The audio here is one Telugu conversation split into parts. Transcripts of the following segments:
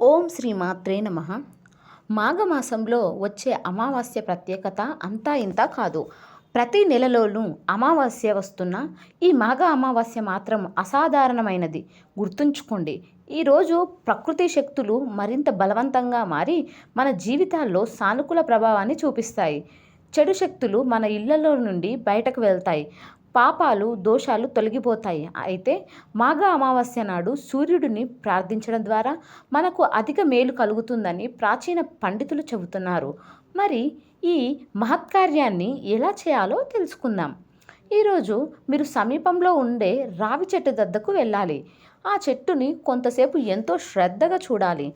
ఓం శ్రీ మాత్రే నమ. మాఘమాసంలో వచ్చే అమావాస్య ప్రత్యేకత అంతా ఇంత కాదు. ప్రతి నెలలోనూ అమావాస్య వస్తున్న ఈ మాఘ అమావాస్య మాత్రం అసాధారణమైనది. గుర్తుంచుకోండి ఈరోజు ప్రకృతి శక్తులు మరింత బలవంతంగా మారి మన జీవితాల్లో సానుకూల ప్రభావాన్ని చూపిస్తాయి. చెడు శక్తులు మన ఇళ్ళలో నుండి బయటకు వెళ్తాయి. పాపాలు దోషాలు తొలగిపోతాయి. అయితే మాఘ అమావాస్య నాడు సూర్యుడిని ప్రార్థించడం ద్వారా మనకు అధిక మేలు కలుగుతుందని ప్రాచీన పండితులు చెబుతున్నారు. మరి ఈ మహత్కార్యాన్ని ఎలా చేయాలో తెలుసుకుందాం. ఈరోజు మీరు సమీపంలో ఉండే రావి చెట్టు దద్దకు వెళ్ళాలి. ఆ చెట్టుని కొంతసేపు ఎంతో శ్రద్ధగా చూడాలి.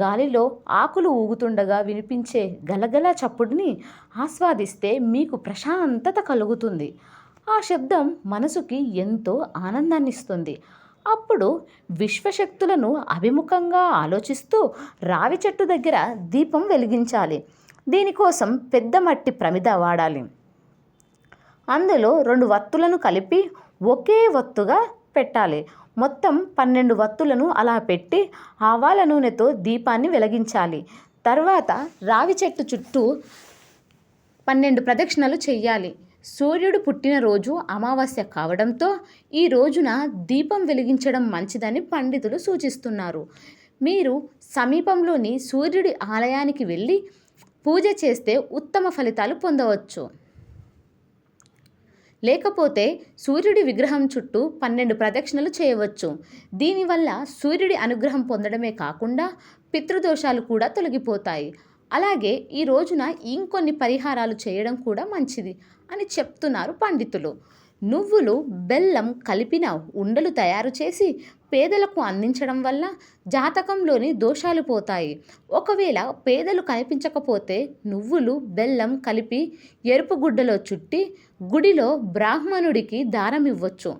గాలిలో ఆకులు ఊగుతుండగా వినిపించే గలగల చప్పుడుని ఆస్వాదిస్తే మీకు ప్రశాంతత కలుగుతుంది. ఆ శబ్దం మనసుకి ఎంతో ఆనందాన్ని ఇస్తుంది అప్పుడు విశ్వశక్తులను అభిముఖంగా ఆలోచిస్తూ రావి చెట్టు దగ్గర దీపం వెలిగించాలి. దీనికోసం పెద్ద మట్టి ప్రమిద వాడాలి. అందులో రెండు వత్తులను కలిపి ఒకే వత్తుగా పెట్టాలి. మొత్తం పన్నెండు వత్తులను అలా పెట్టి ఆవాల నూనెతో దీపాన్ని వెలిగించాలి. తర్వాత రావి చెట్టు చుట్టూ పన్నెండు ప్రదక్షిణలు చెయ్యాలి సూర్యుడు పుట్టినరోజు అమావాస్య కావడంతో ఈ రోజున దీపం వెలిగించడం మంచిదని పండితులు సూచిస్తున్నారు. మీరు సమీపంలోని సూర్యుడి ఆలయానికి వెళ్ళి పూజ చేస్తే ఉత్తమ ఫలితాలు పొందవచ్చు. లేకపోతే సూర్యుడి విగ్రహం చుట్టూ పన్నెండు ప్రదక్షిణలు చేయవచ్చు. దీనివల్ల సూర్యుడి అనుగ్రహం పొందడమే కాకుండా పితృదోషాలు కూడా తొలగిపోతాయి. అలాగే ఈ రోజున ఇంకొన్ని పరిహారాలు చేయడం కూడా మంచిది అని చెప్తున్నారు పండితులు. నువ్వులు బెల్లం కలిపిన ఉండలు తయారు చేసి పేదలకు అందించడం వల్ల జాతకంలోని దోషాలు పోతాయి. ఒకవేళ పేదలు కనిపించకపోతే నువ్వులు బెల్లం కలిపి ఎరుపు గుడ్డలో చుట్టి గుడిలో బ్రాహ్మణుడికి దారం ఇవ్వచ్చు.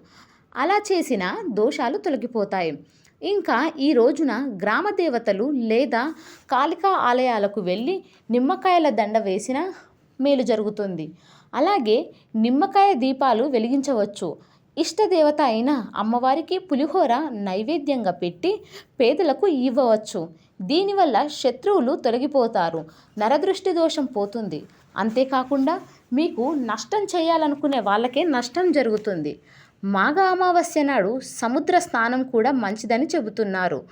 అలా చేసిన దోషాలు తొలగిపోతాయి. ఇంకా ఈ రోజున గ్రామ దేవతలు లేదా కాళికా ఆలయాలకు వెళ్ళి నిమ్మకాయల దండ వేసిన మేలు జరుగుతుంది. అలాగే నిమ్మకాయ దీపాలు వెలిగించవచ్చు. ఇష్టదేవత అయిన అమ్మవారికి పులిహోర నైవేద్యంగా పెట్టి పేదలకు ఇవ్వవచ్చు. దీనివల్ల శత్రువులు తొలగిపోతారు. నరదృష్టి దోషం పోతుంది. అంతేకాకుండా మీకు నష్టం చేయాలనుకునే వాళ్ళకే నష్టం జరుగుతుంది. మాఘ అమావాస్య నాడు సముద్ర స్నానం కూడా మంచిదని చెబుతున్నారు.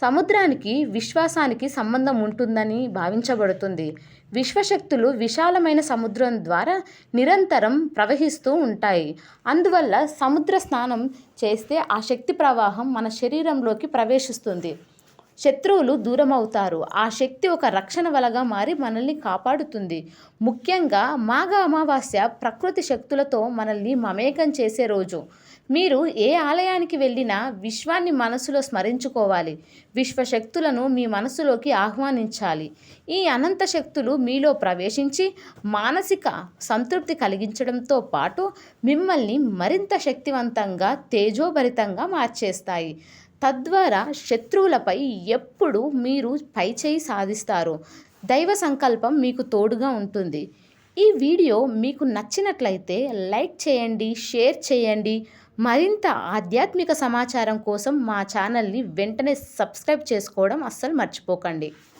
సముద్రానికి విశ్వాసానికి సంబంధం ఉంటుందని భావించబడుతుంది. విశ్వశక్తులు విశాలమైన సముద్రం ద్వారా నిరంతరం ప్రవహిస్తూ ఉంటాయి. అందువల్ల సముద్ర స్నానం చేస్తే ఆ శక్తి ప్రవాహం మన శరీరంలోకి ప్రవేశిస్తుంది. శత్రువులు దూరం అవుతారు ఆ శక్తి ఒక రక్షణ వలగా మారి మనల్ని కాపాడుతుంది. ముఖ్యంగా మాఘ అమావాస్య ప్రకృతి శక్తులతో మనల్ని మమేకం చేసే రోజు. మీరు ఏ ఆలయానికి వెళ్ళినా విశ్వాన్ని మనసులో స్మరించుకోవాలి. విశ్వశక్తులను మీ మనసులోకి ఆహ్వానించాలి. ఈ అనంత శక్తులు మీలో ప్రవేశించి మానసిక సంతృప్తి కలిగించడంతో పాటు మిమ్మల్ని మరింత శక్తివంతంగా తేజోభరితంగా మార్చేస్తాయి. తద్వారా శత్రువులపై ఎప్పుడు మీరు పైచేయి సాధిస్తారు. దైవ సంకల్పం మీకు తోడుగా ఉంటుంది. ఈ వీడియో మీకు నచ్చినట్లయితే లైక్ చేయండి షేర్ చేయండి. మరింత ఆధ్యాత్మిక సమాచారం కోసం మా ఛానల్ని వెంటనే సబ్స్క్రైబ్ చేసుకోవడం అస్సలు మర్చిపోకండి.